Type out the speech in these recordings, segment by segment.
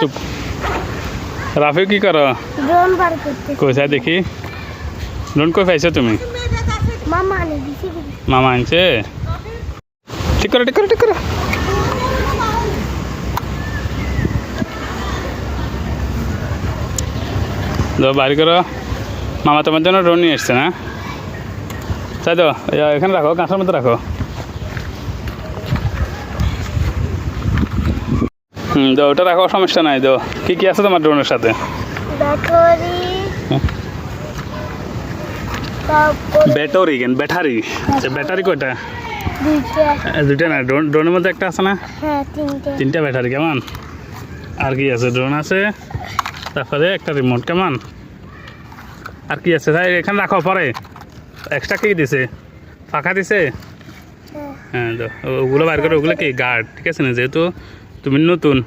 চুপ। রাফি কি করো? ড্রোন কইসা দেখি। লোন কই পাইছো তুমি? মামা আনছে? ঠিক করো ঠিক করো ঠিক করো। দাও বাড়ি করো। মামা তোমার জন্য ড্রোন নিয়ে এসছে না? তাই তো এখানে রাখো কাঁথার মধ্যে রাখো। হুম দাও ওটা রাখো সমস্যা নাই দাও। কি কি আছে তোমার ড্রোনের সাথে? ব্যাটারি। কেন? ব্যাটারি? আচ্ছা ব্যাটারি কয়টা? দুইটা। না ড্রোন ড্রোনের মধ্যে একটা আছে না? হ্যাঁ তিনটা। ব্যাটারি কেমন? আর কি আছে? ড্রোন আছে তারপরে একটা রিমোট কেমন? আর কি আছে? তাই এখানে রাখো পরে। এক্সট্রা কি দিছে। ফাঁকা দিছে? হ্যাঁ। হ্যাঁ তো ওগুলো বাইর করে ওগুলো কি গার্ড ঠিক আছে না? যেহেতু তুমি নতুন।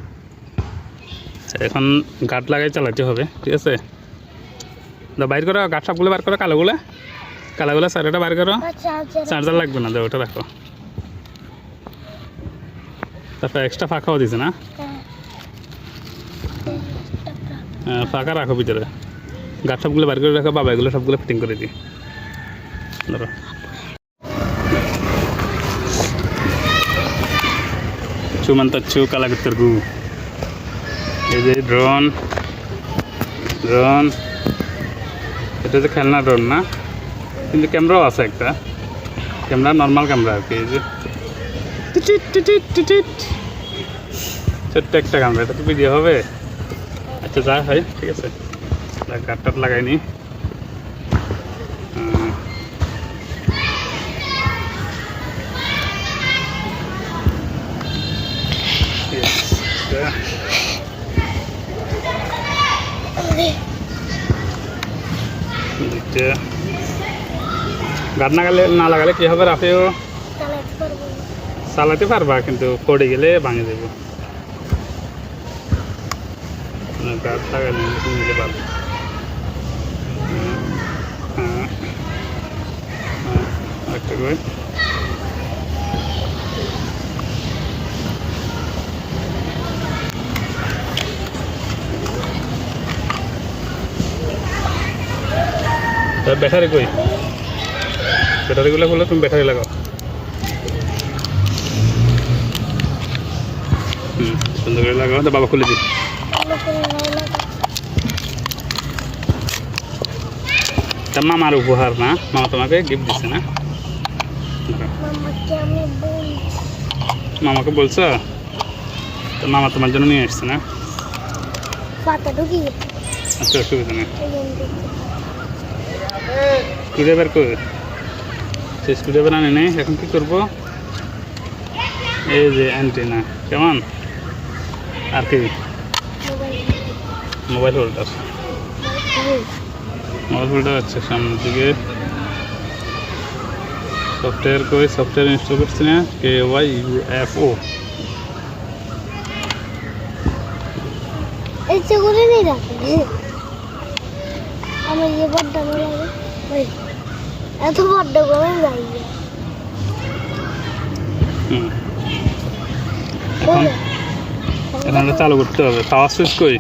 এখন গার্ড লাগাই চালাতে হবে ঠিক আছে? বাইর করো গার্ড সবগুলো বার করো কালোগুলো। কালোগুলো সাইডটা বার করো। চার্জার চার্জার লাগবে না ওটা রাখো। তারপর এক্সট্রা ফাঁকাও দিছে না? হ্যাঁ, ফাঁকা রাখো ভিতরে। গাছ সবগুলো বার করে রাখো বাবা এগুলো সবগুলো ফিটিং করে দিই। ধরো। চুমান চুমান্তাচ্ছু কালাগুত্তর গু ড্রোন ড্রোন এটা যে খেলনা ড্রোন না, কিন্তু ক্যামেরাও আছে একটা। ক্যামেরা নর্মাল ক্যামেরা আর কি, এই যে। ছোট্ট একটা ক্যামেরা এটা তো ভিডিও হবে। আচ্ছা যা হয়, ঠিক আছে। কাঠটাট লাগাইনি। গাছ না গালে না লাগালে কি হবে? রাফিও চালাতে পারব কিন্তু পড়ে গেলে ভাঙে দেবো গাছ লাগালে নিতে পারবে। হ্যাঁ হ্যাঁ একটা করে। ব্যাটারি কই? ব্যাটারিগুলো খুলে তুমি ব্যাটারি লাগাও হুম সুন্দর করে লাগাও তো বাবা খুলে দিই। তা মামার উপহার না মামা তোমাকে গিফট দিচ্ছে না। মামাকে বলছি তো মামা তোমার জন্য নিয়ে এসছে না আচ্ছা অসুবিধা নেই এই জন্য দেখছি। স্ক্রুড্রাইভার কই সে স্ক্রুড্রাইভার আনে নেই এখন কি করব? এই যে অ্যান্টেনা কেমন? আর কি? মোবাইল মোবাইল হোল্ডার হুম। মোবাইল হোল্ডার আছে সামনের দিকে। সফটওয়্যার কই? সফটওয়্যার ইনস্টল করছি না। কে ওয়াই ইউ এফ ও ইচ্ছে করে নেই রাখে আমার যে বড্ড ভালো লাগে ওই এত বড্ড করে যাই হুম এখন এটা চালু করতে হবে পাওয়ার সুইচ কই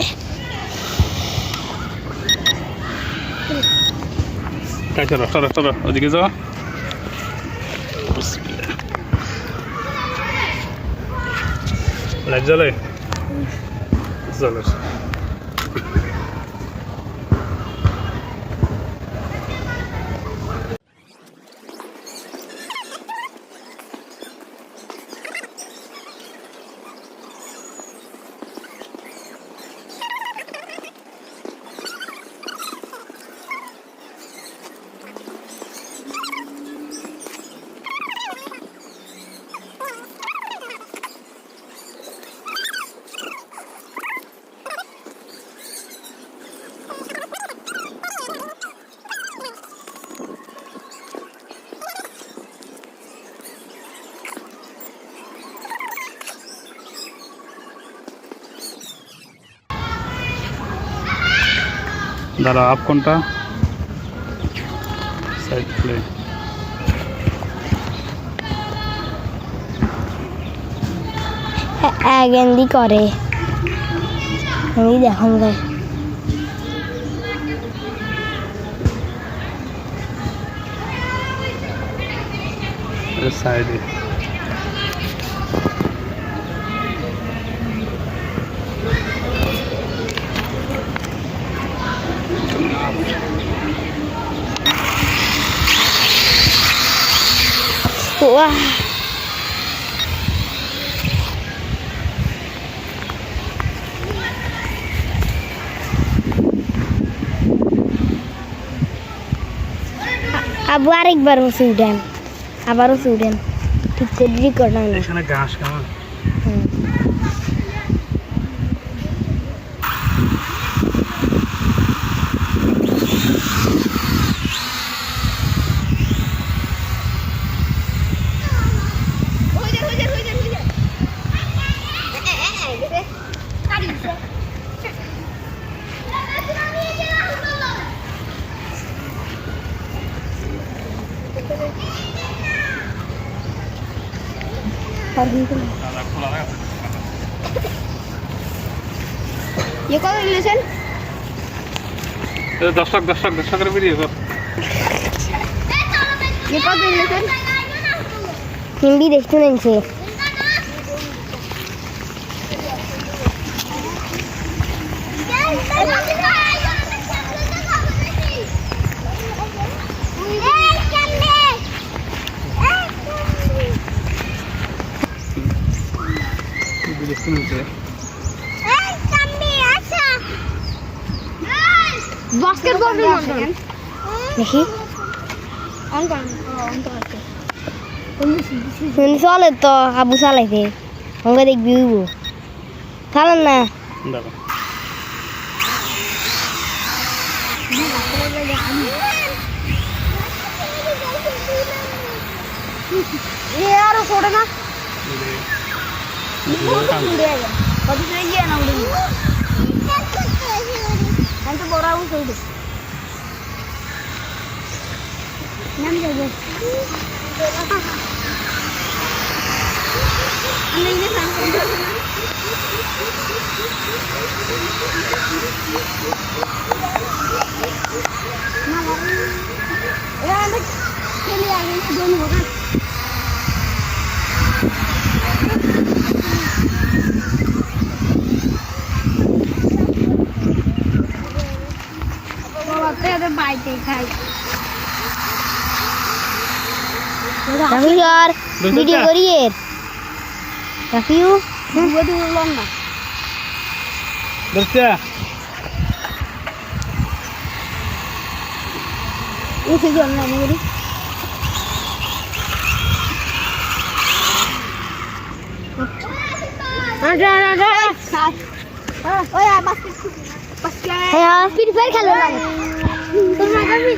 তাই চলো চলো চলো ওদিকে যাও লাইট জ্বলে চলো দাঁড়া আপ কোনটা? সাইড প্লে অ্যাগেন্দি করে। আমি দেখাম যাই সাইডে Wah. আবু আরেকবার বসে উঠেন আবারও উঠেন ঠিক করে রেকর্ড না এখানে ঘাস কেমন দর্শক দর্শক দর্শকের ভিডিও কর ইয়ে কত দিয়েছেন Basketball দেখি। চলে তো আবু চালাইছে। সঙ্গে দেখবি চালান না। দেখো এ আরও ছোটে না কত করে গিয়ে না উড়ে আমি তো বড় আবু চলবে নাম যাবে আমি যে চলে আগে दोन होगा বাড়িতে খাই রাফি আর ভিডিও করিয়ে রাফিউ বধু বললাম না দর্শা উঠে জল না আচ্ছা আচ্ছা ওই বাস্কেট বাস্কেট। হ্যাঁ ফ্রি ফায়ার খেলো না। তোমার কাছে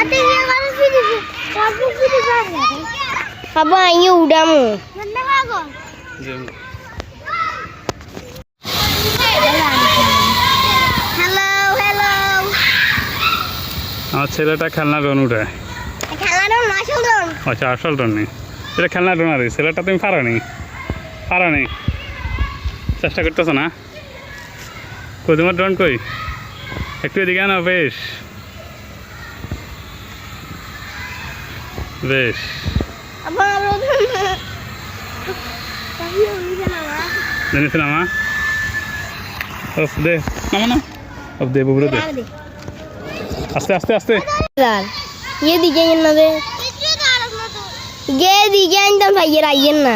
আতে গিয়ে মানে ফ্রি ফায়ার ফ্রি ফায়ার আবু আইয়ে উড়ামু। না লাগো হ্যালো হ্যালো আমার ছেলেটা খেলনা ড্রোন উঠে। খেলানো মাসুল আচ্ছা আসল ড্রোন নেই। এটা খেলনা ড্রোন আর ছেলেটা তুমি পারো নি পারো নি চেষ্টা করতেছো না কই তোমার ড্রোন কই একটু এদিকে আনো বেশ বেশ আবার জানিস না মা অফ দে নামা না অফ দে বুবুরে দে আস্তে আস্তে আস্তে স্যার ये दिखे ना दे गे दिखे अंदर भाई आइए ना